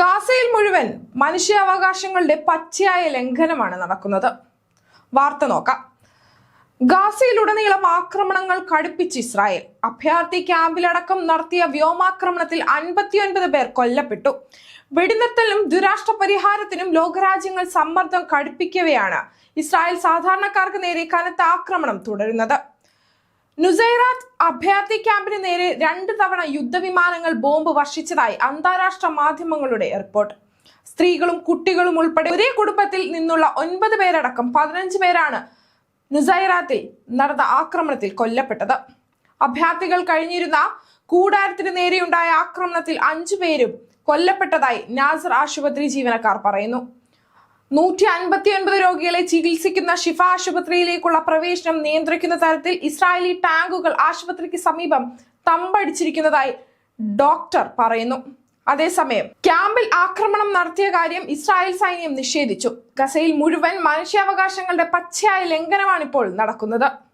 ഗാസയിൽ മുഴുവൻ മനുഷ്യാവകാശങ്ങളുടെ പച്ചയായ ലംഘനമാണ് നടക്കുന്നത്. വാർത്ത നോക്കാം. ഗാസയിലുടനീളം ആക്രമണങ്ങൾ കടുപ്പിച്ച് ഇസ്രായേൽ. അഭയാർത്ഥി ക്യാമ്പിലടക്കം നടത്തിയ വ്യോമാക്രമണത്തിൽ അൻപത്തിയൊൻപത് പേർ കൊല്ലപ്പെട്ടു. വെടിനിർത്തലിനും ദുരാഷ്ട്ര പരിഹാരത്തിനും ലോകരാജ്യങ്ങൾ സമ്മർദ്ദം കടുപ്പിക്കവെയാണ് ഇസ്രായേൽ സാധാരണക്കാർക്ക് നേരെ കനത്ത ആക്രമണം തുടരുന്നത്. നുസൈറാത്ത് അഭയാർത്ഥി ക്യാമ്പിന് നേരെ രണ്ട് തവണ യുദ്ധവിമാനങ്ങൾ ബോംബ് വർഷിച്ചതായി അന്താരാഷ്ട്ര മാധ്യമങ്ങളുടെ റിപ്പോർട്ട്. സ്ത്രീകളും കുട്ടികളും ഉൾപ്പെടെ ഒരേ കുടുംബത്തിൽ നിന്നുള്ള ഒൻപത് പേരടക്കം പതിനഞ്ച് പേരാണ് നുസൈറാത്തിൽ നടന്ന ആക്രമണത്തിൽ കൊല്ലപ്പെട്ടത്. അഭയാർത്ഥികൾ കഴിഞ്ഞിരുന്ന കൂടാരത്തിന് നേരെയുണ്ടായ ആക്രമണത്തിൽ അഞ്ചു പേരും കൊല്ലപ്പെട്ടതായി നാസർ ആശുപത്രി ജീവനക്കാർ പറയുന്നു. നൂറ്റി അൻപത്തി ഒൻപത് രോഗികളെ ചികിത്സിക്കുന്ന ഷിഫ ആശുപത്രിയിലേക്കുള്ള പ്രവേശനം നിയന്ത്രിക്കുന്ന തരത്തിൽ ഇസ്രായേലി ടാങ്കുകൾ ആശുപത്രിക്ക് സമീപം തമ്പടിച്ചിരിക്കുന്നതായി ഡോക്ടർ പറയുന്നു. അതേസമയം ക്യാമ്പിൽ ആക്രമണം നടത്തിയ കാര്യം ഇസ്രായേൽ സൈന്യം നിഷേധിച്ചു. ഗസയിൽ മുഴുവൻ മനുഷ്യാവകാശങ്ങളുടെ പച്ചയായ ലംഘനമാണ് ഇപ്പോൾ നടക്കുന്നത്.